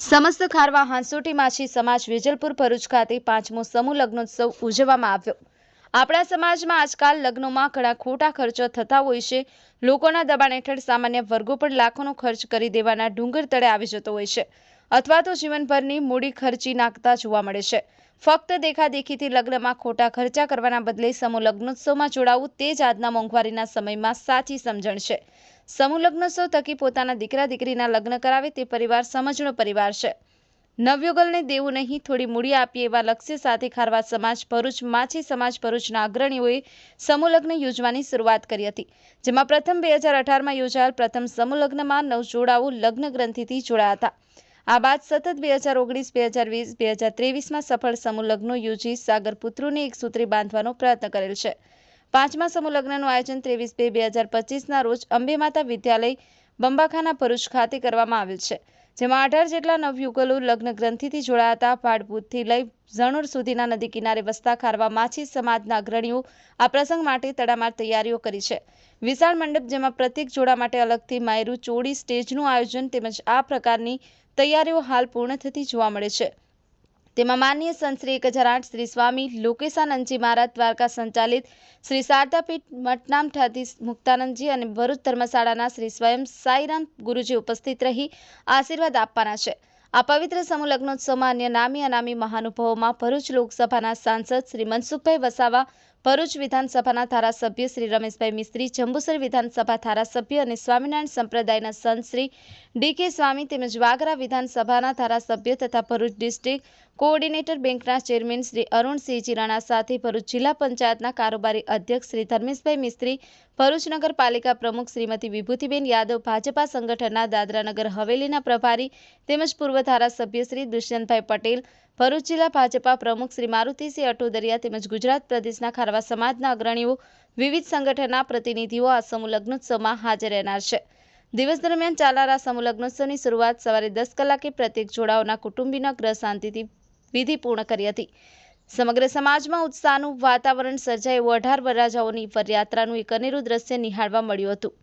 સમસ્ત ખારવા હાંસોટી માછી સમાજ વેજલપુર ભરૂચ ખાતે પાંચમો સમૂહ લગ્નોત્સવ ઉજવવામાં આવ્યો. આપણા સમાજમાં આજકાલ લગ્નોમાં ઘણા ખોટા ખર્ચો થતા હોય છે. લોકોના દબાણ હેઠળ સામાન્ય વર્ગો પણ લાખોનો ખર્ચ કરી દેવાના ડુંગર તળે આવી જતો હોય છે. અથવા તો જીવનભરની મૂડી ખર્ચી નાખતા જોવા મળે છે. ફક્ત દેખાદેખીથી લગ્નમાં ખોટા ખર્ચા કરવાના બદલે સમૂહ લગ્નોત્સવમાં જોડાવું તે જ આજના મોંઘવારીના સમયમાં સાચી સમજણ છે. સમૂહ લગ્નોત્સવ થકી પોતાના દીકરા દીકરીના લગ્ન કરાવે તે પરિવાર સમજણો પરિવાર છે. નવયુગલને દેવું નહીં, થોડી મૂડી આપીએ એવા લક્ષ્ય સાથે ખારવા સમાજ ભરૂચ, માછી સમાજ ભરૂચના અગ્રણીઓએ સમૂહ લગ્ન યોજવાની શરૂઆત કરી હતી. જેમાં પ્રથમ બે હજાર અઢારમાં યોજાયેલ પ્રથમ સમૂહ લગ્નમાં નવ જોડાઓ લગ્ન ગ્રંથિથી જોડાયા હતા. આ બાદ સતત બે હજાર ઓગણીસ, બે હજાર વીસ, બે હજાર ત્રેવીસમાં સફળ સમૂહલગ્નો યોજી સાગર પુત્રોને એક સૂત્રે બાંધવાનો પ્રયત્ન કરેલ છે. પાંચમા સમૂહલગ્નનું આયોજન ત્રેવીસ બે બે હજાર પચીસના રોજ અંબે વિદ્યાલય બંબાખાના ભરૂચ ખાતે કરવામાં આવેલ છે, જેમાં અઢાર જેટલા નવયુગલો લગ્ન ગ્રંથિથી જોડાયા હતા. ભાડભૂતથી લઈ ઝણુર સુધીના નદી કિનારે વસતા ખારવા માછી સમાજના અગ્રણીઓ આ પ્રસંગ માટે તડામાર તૈયારીઓ કરી છે. વિશાળ મંડપ જેમાં પ્રત્યેક જોડા માટે અલગથી માયરું ચોડી સ્ટેજનું આયોજન તેમજ આ પ્રકારની તૈયારીઓ હાલ પૂર્ણ થતી જોવા મળે છે. તેમાં માન્ય સંત શ્રી એક હજાર આઠ શ્રી સ્વામી લોકેશાનંદજી મહારાજ દ્વારકા સંચાલિત શ્રી શારદાપીઠ મઠનામઠાધીશ મુક્તાનંદજી અને ભરૂચ ધર્મશાળાના શ્રી સ્વયં સાઈરામ ગુરુજી ઉપસ્થિત રહી આશીર્વાદ આપવાના છે. આ પવિત્ર સમૂહ અન્ય નામી અનામી મહાનુભાવોમાં ભરૂચ લોકસભાના સાંસદ શ્રી મનસુખભાઈ વસાવા ભરૂચ વિધાનસભાના ધારાસભ્ય શ્રી રમેશભાઈ મિસ્ત્રી, જંબુસર વિધાનસભા ધારાસભ્ય અને સ્વામિનારાયણ સંપ્રદાયના સંત શ્રી ડી કે સ્વામી તેમજ વાગરા વિધાનસભાના ધારાસભ્ય તથા ભરૂચ ડિસ્ટ્રિક્ટ કોઓર્ડિનેટર બેંકના ચેરમેન શ્રી અરુણસિંહ ચિરાણા સાથે ભરૂચ જિલ્લા પંચાયતના કારોબારી અધ્યક્ષ શ્રી ધર્મેશભાઈ મિસ્ત્રી, ભરૂચ નગરપાલિકા પ્રમુખ શ્રીમતી વિભૂતિબેન યાદવ, ભાજપા સંગઠનના દાદરાનગર હવેલીના પ્રભારી તેમજ પૂર્વ ધારાસભ્ય શ્રી દુષ્યંતભાઈ પટેલ, ભરૂચ જિલ્લા ભાજપા પ્રમુખ શ્રી મારુતિસિંહ અટોદરિયા તેમજ ગુજરાત પ્રદેશના ખારવા સમાજના અગ્રણીઓ, વિવિધ સંગઠનના પ્રતિનિધિઓ આ સમૂહ લગ્નોત્સવમાં હાજર રહેનાર છે. દિવસ દરમિયાન ચાલનારા સમૂહ લગ્નોત્સવની શરૂઆત સવારે દસ કલાકે પ્રત્યેક જોડાઓના કુટુંબીના ગ્રહ શાંતિથી વિધિ પૂર્ણ કરી હતી. સમગ્ર સમાજમાં ઉત્સાહનું વાતાવરણ સર્જાય એવું અઢાર વરરાજાઓની પદયાત્રાનું એક અનેરું દ્રશ્ય નિહાળવા મળ્યું હતું.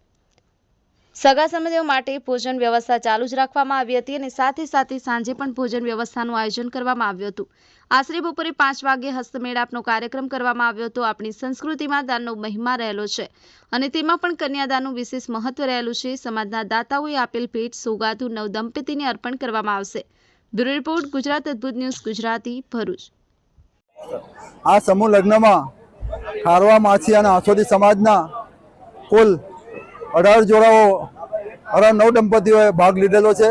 સગા સંબંધીઓ માટે ભોજન વ્યવસ્થા ચાલુ જ રાખવામાં આવી હતી અને સાથે સાથે સાંજે પણ ભોજન વ્યવસ્થાનું આયોજન કરવામાં આવ્યું હતું. આશરે બપોરે પાંચ વાગે હસ્તમેળાપનો કાર્યક્રમ કરવામાં આવ્યો હતો. આપણી સંસ્કૃતિમાં દાનનો મહિમા રહેલો છે અને તેમાં પણ કન્યાદાનનું વિશેષ મહત્વ રહેલું છે. સમાજના દાતાઓએ આપેલ ભેટ સોગાદુ નવ દંપતીને અર્પણ કરવામાં આવશે. બ્યુરો રિપોર્ટ ગુજરાત અદ્ભુત ન્યૂઝ, ગુજરાતી ભરૂચ. આ સમૂહ લગ્નમાં ખારવા માછી અને આસોદી સમાજના કુલ અઢાર જોડાઓ, અઢાર નવ દંપતીઓએ ભાગ લીધેલો છે.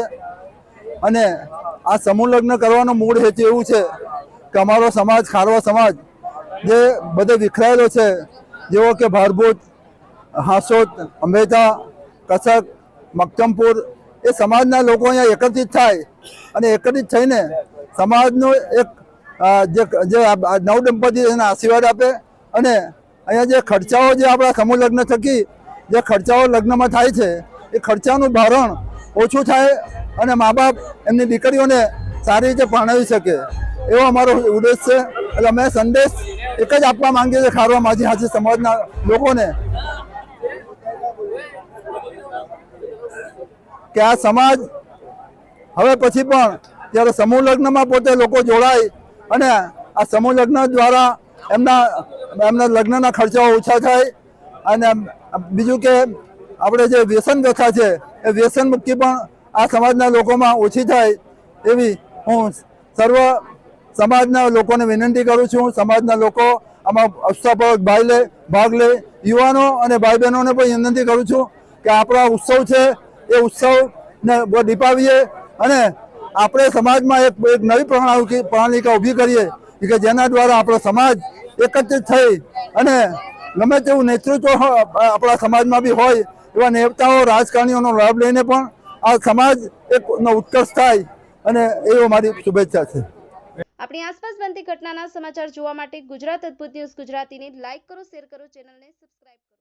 અને આ સમૂહ લગ્ન કરવાનો મૂળ હેતુ એવું છે કે અમારો સમાજ, ખારવા સમાજ, જે બધે વિખરાયેલો છે, જેવો કે ભારભૂત હાંસોદ, અંબેતા કસક મક્તમપુર એ સમાજના લોકો અહીંયા એકત્રિત થાય અને એકત્રિત થઈને સમાજનો એક જે નવ દંપતી એને આશીર્વાદ આપે અને અહીંયા જે ખર્ચાઓ જે આપણા સમૂહ લગ્ન થકી જે ખર્ચાઓ લગ્નમાં થાય છે, એ ખર્ચાનું ભારણ ઓછું થાય અને મા બાપ એમની દીકરીઓને સારી રીતે પરણાવી શકે. એવો અમારો ઉદ્દેશ છે. એટલે અમે સંદેશ એક જ આપવા માંગીએ છીએ ખારવા માજી હાજી સમાજના લોકોને કે આ સમાજ હવે પછી પણ જ્યારે સમૂહ લગ્નમાં પોતે લોકો જોડાય અને આ સમૂહ લગ્ન દ્વારા એમના એમના લગ્નના ખર્ચાઓ ઓછા થાય અને બીજું કે આપણે જે વ્યસન વ્યથા છે, એ વ્યસન મુક્તિ પણ આ સમાજના લોકોમાં ઓછી થાય એવી હું સર્વ સમાજના લોકોને વિનંતી કરું છું. સમાજના લોકો આમાં ઉત્સાહપૂર્વક ભાગ લે ભાગ લે. યુવાનો અને ભાઈ બહેનોને પણ વિનંતી કરું છું કે આપણા ઉત્સવ છે એ ઉત્સવને દીપાવીએ અને આપણે સમાજમાં એક એક નવી પ્રણાલી પ્રણાલિકા ઊભી કરીએ કે જેના દ્વારા આપણો સમાજ એકત્રિત થઈ અને ગમે તેવું નેતૃત્વ આપણા સમાજમાં બી હોય એવા નેતાઓ, રાજકારણીઓનો લાભ લઈને પણ આ સમાજ એક નો ઉત્કર્ષ થાય અને એવો મારી શુભેચ્છા છે. આપણી આસપાસ બનતી ઘટનાના સમાચાર જોવા માટે ગુજરાત અદ્ભુત ન્યૂઝ ગુજરાતીને લાઇક કરો, શેર કરો, ચેનલને સબસ્ક્રાઇબ કરો.